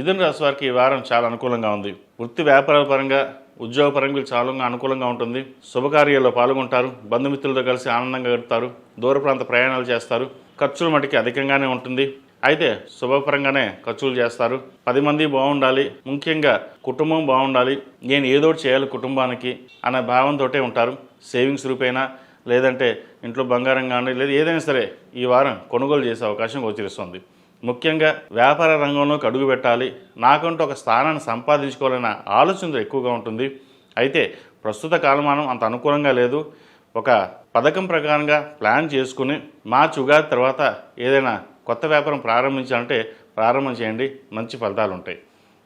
మిథున రాశి వారికి ఈ వారం చాలా అనుకూలంగా ఉంది. వృత్తి వ్యాపార పరంగా ఉద్యోగపరంగా చాలా అనుకూలంగా ఉంటుంది. శుభకార్యాల్లో పాల్గొంటారు బంధుమిత్రులతో కలిసి ఆనందంగా గడుపుతారు దూర ప్రాంత ప్రయాణాలు చేస్తారు ఖర్చులు మటుకి అధికంగానే ఉంటుంది. అయితే శుభపరంగానే ఖర్చులు చేస్తారు. పది మంది బాగుండాలి ముఖ్యంగా కుటుంబం బాగుండాలి నేను ఏదో చేయాలి కుటుంబానికి అనే భావంతో ఉంటారు. సేవింగ్స్ రూపేనా లేదంటే ఇంట్లో బంగారం కానీ లేదా ఏదైనా సరే ఈ వారం కొనుగోలు చేసే అవకాశం గోచరిస్తుంది. ముఖ్యంగా వ్యాపార రంగంలోకి అడుగు పెట్టాలి. నాకంటూ ఒక స్థానాన్ని సంపాదించుకోవాలన్న ఆలోచన ఎక్కువగా ఉంటుంది. అయితే ప్రస్తుత కాలమానం అంత అనుకూలంగా లేదు. ఒక పథకం ప్రకారంగా ప్లాన్ చేసుకుని మార్చి ఉగాది తర్వాత ఏదైనా కొత్త వ్యాపారం ప్రారంభించాలంటే ప్రారంభం చేయండి. మంచి ఫలితాలు ఉంటాయి.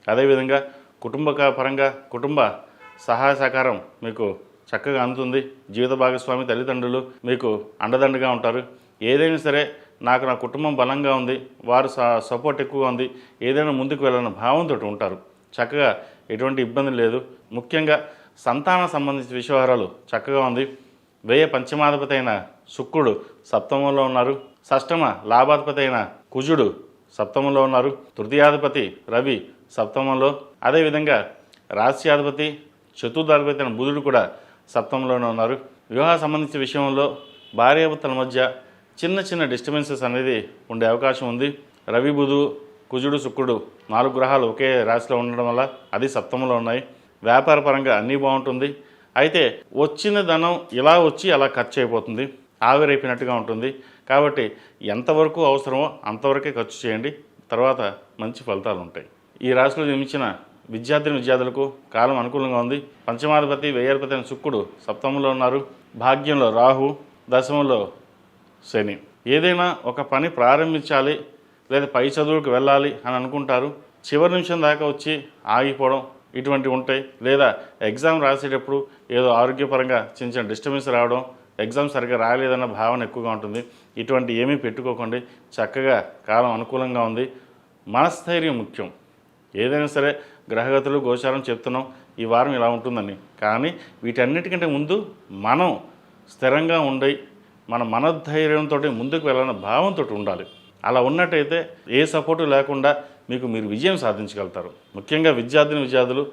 అదేవిధంగా కుటుంబ పరంగా కుటుంబ సహాయ సహకారం మీకు చక్కగా అందుతుంది. జీవిత భాగస్వామి తల్లిదండ్రులు మీకు అండదండగా ఉంటారు. ఏదైనా సరే నాకు నా కుటుంబం బలంగా ఉంది వారు స- సపోర్ట్ ఎక్కువగా ఉంది ఏదైనా ముందుకు వెళ్ళాలన్న భావంతో ఉంటారు. చక్కగా ఎటువంటి ఇబ్బంది లేదు. ముఖ్యంగా సంతాన సంబంధించిన విషయవహారాలు చక్కగా ఉంది. వ్యయ పంచమాధిపతి అయిన శుక్రుడు సప్తమంలో ఉన్నారు. షష్టమ లాభాధిపతి అయిన కుజుడు సప్తమంలో ఉన్నారు. తృతీయాధిపతి రవి సప్తమంలో. అదేవిధంగా రాశ్యాధిపతి చతుర్థాధిపతి అయిన బుధుడు కూడా సప్తమంలోనే ఉన్నారు. వివాహ సంబంధించిన విషయంలో భార్యాభర్తల మధ్య చిన్న చిన్న డిస్టర్బెన్సెస్ అనేది ఉండే అవకాశం ఉంది. రవి బుధు కుజుడు శుక్రుడు నాలుగు గ్రహాలు ఒకే రాశిలో ఉండడం వల్ల అది సప్తమంలో ఉన్నాయి. వ్యాపార పరంగా అన్నీ బాగుంటుంది. అయితే వచ్చిన ధనం ఇలా వచ్చి అలా ఖర్చు అయిపోతుంది. ఆవిరైపోయినట్టుగా ఉంటుంది. కాబట్టి ఎంతవరకు అవసరమో అంతవరకే ఖర్చు చేయండి. తర్వాత మంచి ఫలితాలు ఉంటాయి. ఈ రాశిలో జన్మించిన విద్యార్థిని విద్యార్థులకు కాలం అనుకూలంగా ఉంది. పంచమాధిపతి వ్యయాధిపతి అయిన శుక్రుడు సప్తమంలో ఉన్నారు. భాగ్యంలో రాహు దశమంలో శని. ఏదైనా ఒక పని ప్రారంభించాలి లేదా పై చదువులకు వెళ్ళాలి అని అనుకుంటారు చివరి నిమిషం దాకా వచ్చి ఆగిపోవడం ఇటువంటివి ఉంటాయి. లేదా ఎగ్జామ్ రాసేటప్పుడు ఏదో ఆరోగ్యపరంగా చిన్న చిన్న డిస్టర్బెన్స్ రావడం ఎగ్జామ్ సరిగ్గా రాలేదన్న భావన ఎక్కువగా ఉంటుంది. ఇటువంటి ఏమీ పెట్టుకోకండి. చక్కగా కాలం అనుకూలంగా ఉంది. మనస్థైర్యం ముఖ్యం. ఏదైనా సరే గ్రహగతులు గోచారం చెప్తున్నాం. ఈ వారం ఇలా ఉంటుందని. కానీ వీటన్నిటికంటే ముందు మనం స్థిరంగా ఉండి మన మనధైర్యంతో ముందుకు వెళ్ళాలన్న భావంతో ఉండాలి. అలా ఉన్నట్టయితే ఏ సపోర్టు లేకుండా మీకు మీరు విజయం సాధించగలుగుతారు. ముఖ్యంగా విద్యార్థిని విద్యార్థులు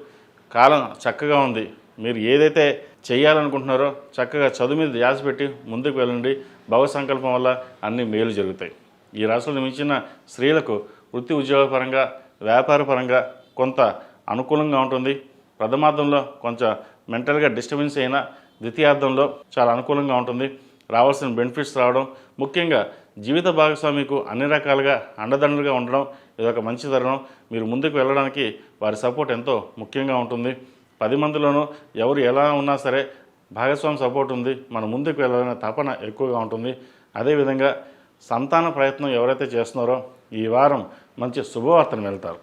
కాలం చక్కగా ఉంది. మీరు ఏదైతే చేయాలనుకుంటున్నారో చక్కగా చదువు మీద ధ్యాస పెట్టి ముందుకు వెళ్ళండి. భవ సంకల్పం వల్ల అన్ని మేలు జరుగుతాయి. ఈ రాష్ట్రంలో మించిన స్త్రీలకు వృత్తి ఉద్యోగపరంగా వ్యాపారపరంగా కొంత అనుకూలంగా ఉంటుంది. ప్రథమార్థంలో కొంచెం మెంటల్గా డిస్టర్బెన్స్ అయినా ద్వితీయార్థంలో చాలా అనుకూలంగా ఉంటుంది. రావాల్సిన బెనిఫిట్స్ రావడం ముఖ్యంగా జీవిత భాగస్వామికు అన్ని రకాలుగా అండదండలుగా ఉండడం ఇదొక మంచి తరుణం. మీరు ముందుకు వెళ్ళడానికి వారి సపోర్ట్ ఎంతో ముఖ్యంగా ఉంటుంది. పది మందిలోనూ ఎవరు ఎలా ఉన్నా సరే భాగస్వామి సపోర్ట్ ఉంది. మనం ముందుకు వెళ్ళాలనే తపన ఎక్కువగా ఉంటుంది. అదేవిధంగా సంతాన ప్రయత్నం ఎవరైతే చేస్తున్నారో ఈ వారం మంచి శుభవార్తను వెళ్తారు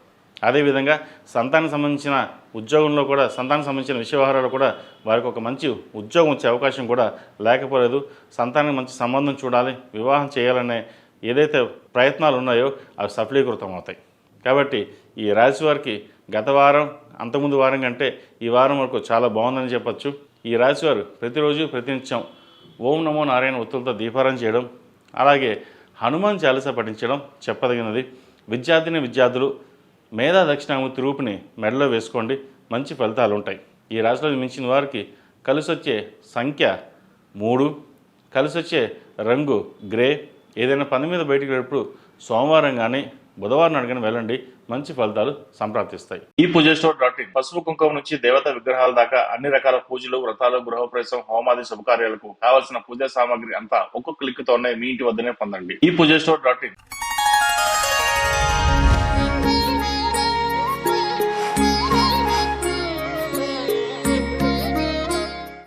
అదేవిధంగా సంతానం సంబంధించిన ఉద్యోగంలో కూడా సంతానం సంబంధించిన విషయ వ్యవహారాలు కూడా వారికి ఒక మంచి ఉద్యోగం వచ్చే అవకాశం కూడా లేకపోలేదు. సంతానం మంచి సంబంధం చూడాలి వివాహం చేయాలనే ఏదైతే ప్రయత్నాలు ఉన్నాయో అవి సఫలీకృతం అవుతాయి. కాబట్టి ఈ రాశి వారికి గత వారం అంతకుముందు వారం కంటే ఈ వారం వరకు చాలా బాగుందని చెప్పొచ్చు. ఈ రాశి వారు ప్రతిరోజు ప్రతినిత్యం ఓం నమో నారాయణ ఒత్తులతో దీపారం చేయడం అలాగే హనుమాన్ చాలీస పఠించడం చెప్పదగినది. విద్యార్థిని విద్యార్థులు మేధా దక్షిణామూర్తి రూపుని మెడలో వేసుకోండి. మంచి ఫలితాలు ఉంటాయి ఈ రాశిలో మించిన వారికి కలిసి వచ్చే సంఖ్య మూడు. కలిసి వచ్చే రంగు గ్రే. ఏదైనా పని మీద బయటికి వెళ్ళినప్పుడు సోమవారం కానీ బుధవారం నాడు వెళ్ళండి. మంచి ఫలితాలు సంప్రాప్తిస్తాయి. ఈ పూజ స్టోర్ డాట్ ఇన్ పసుపు కుంకుమ నుంచి దేవతా విగ్రహాల దాకా అన్ని రకాల పూజలు వ్రతాలు గృహప్రవేశం హోమాది శుభకార్యాలకు కావాల్సిన పూజా సామాగ్రి అంతా ఒక్కొక్క క్లిక్ తోనే మీ ఇంటి వద్దనే పొందండి. ఈ పూజ స్టోర్ డాట్ ఇన్